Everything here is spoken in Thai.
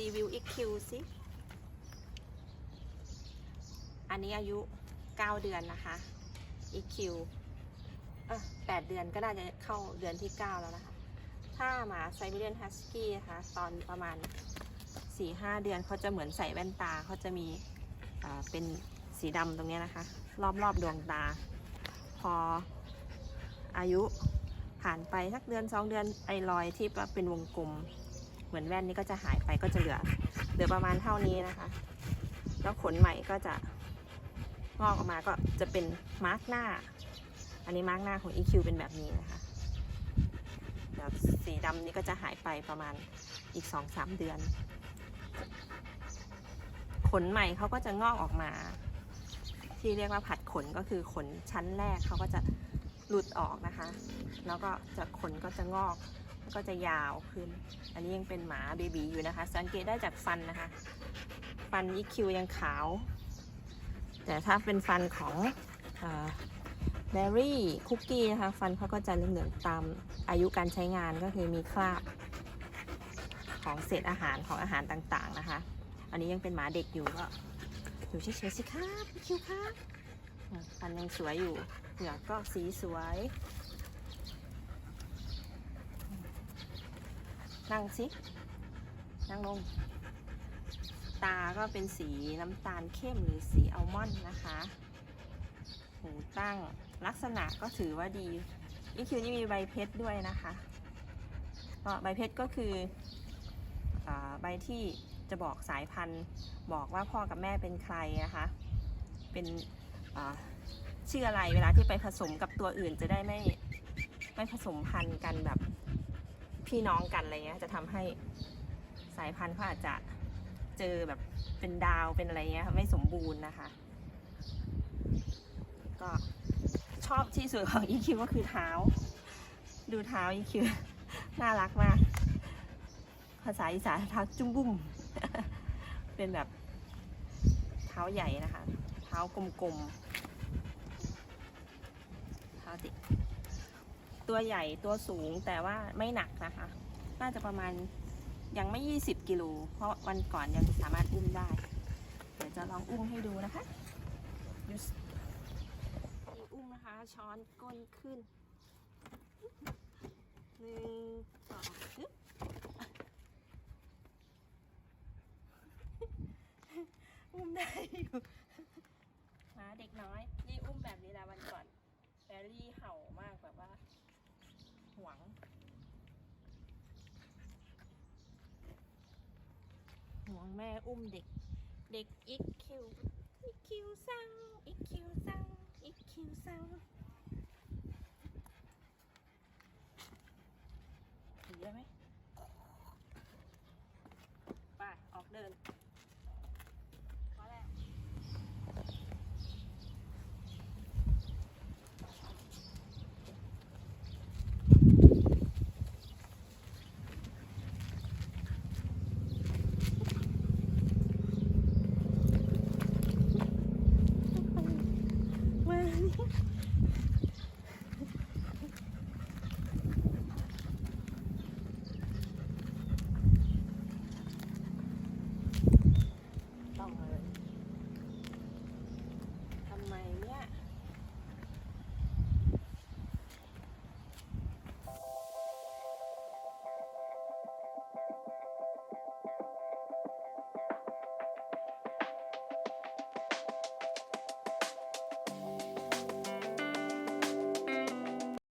รีวิว EQ สิ อันนี้อายุ 9 เดือนนะคะ EQ เออ8เดือนก็น่าจะเข้าเดือนที่ 9 แล้วนะคะ ถ้าหมาไซบีเรียนฮัสกี้นะคะตอนประมาณ 4-5 เดือนเขาจะเหมือนใส่แว่นตาเขาจะมีอ่าเป็นสีดำตรงนี้นะคะรอบรอบๆดวงตา พออายุผ่านไปสักเดือน 2 เดือนไอรอยที่เป็นวงกลม เหมือนแว่นนี้ก็จะหายไปก็จะเหลือเหลือประมาณเท่านี้นะคะ แล้วขนใหม่ก็จะงอกออกมาก็จะเป็นมาร์กหน้า อันนี้มาร์กหน้าของ EQ เป็นแบบนี้นะคะแบบสีดำนี้ก็จะหายไปประมาณอีก 2-3 เดือน ขนใหม่เขาก็จะงอกออกมา ที่เรียกว่าผัดขนก็คือขนชั้นแรกเขาก็จะหลุดออกนะคะ แล้วก็จะขนก็จะงอก ก็จะยาวขึ้น อันนี้ยังเป็นหมาเบบีอยู่นะคะ สังเกตได้จากฟันนะคะ ฟันยีคิวยังขาว แต่ถ้าเป็นฟันของแบรรี่คุกกี้นะคะ ฟันเขาก็จะเหลืองๆตามอายุการใช้งานก็คือมีคราบของเศษอาหารของอาหารต่างๆนะคะ อันนี้ยังเป็นหมาเด็กอยู่ก็อยู่เฉยๆสิครับพี่คิวครับอะฟันยังสวยอยู่เหงือกก็สีสวย นั่งสินั่งลง ตาก็เป็นสีน้ำตาลเข้มหรือสีอัลมอนด์นะคะ หูตั้งลักษณะก็ถือว่าดีอีคิวนี่มีใบเพชรด้วยนะคะก็ใบเพชรก็คืออใบที่จะบอกสายพันธุ์บอกว่าพ่อกับแม่เป็นใครนะคะ เป็นชื่ออะไรเวลาที่ไปผสมกับตัวอื่นจะได้ไม่ไม่ผสมพันธุ์กันแบบ พี่น้องกันอะไรเงี้ยจะทำให้สายพันธุ์เขาอาจจะเจอแบบเป็นดาวเป็นอะไรเงี้ยไม่สมบูรณ์นะคะ ก็ชอบที่สุดของ EQ ก็คือเท้า ดูเท้า EQ น่ารักมาก ภาษาอีสานเท้าจุ้มบุ้มเป็นแบบเท้าใหญ่นะคะ เท้ากลมๆเท้าติ ตัวใหญ่ตัวสูงแต่ว่าไม่หนักนะคะ น่าจะประมาณยังไม่ 20 กิโล เพราะวันก่อนยังสามารถอุ้มได้ เดี๋ยวจะลองอุ้มให้ดูนะคะยี่อุ้มนะคะ ช้อนก้นขึ้นหนึ่งสองอุ้มได้อยู่มาเด็กน้อยนี่อุ้มแบบนี้แหละวันก่อนแฟรี่เห่ามากแบบว่า หวงหวงแม่อุ้มเด็ก เด็กอีกคิวอีกคิวสั่งอีกคิวสั่งอีกคิวสั่ง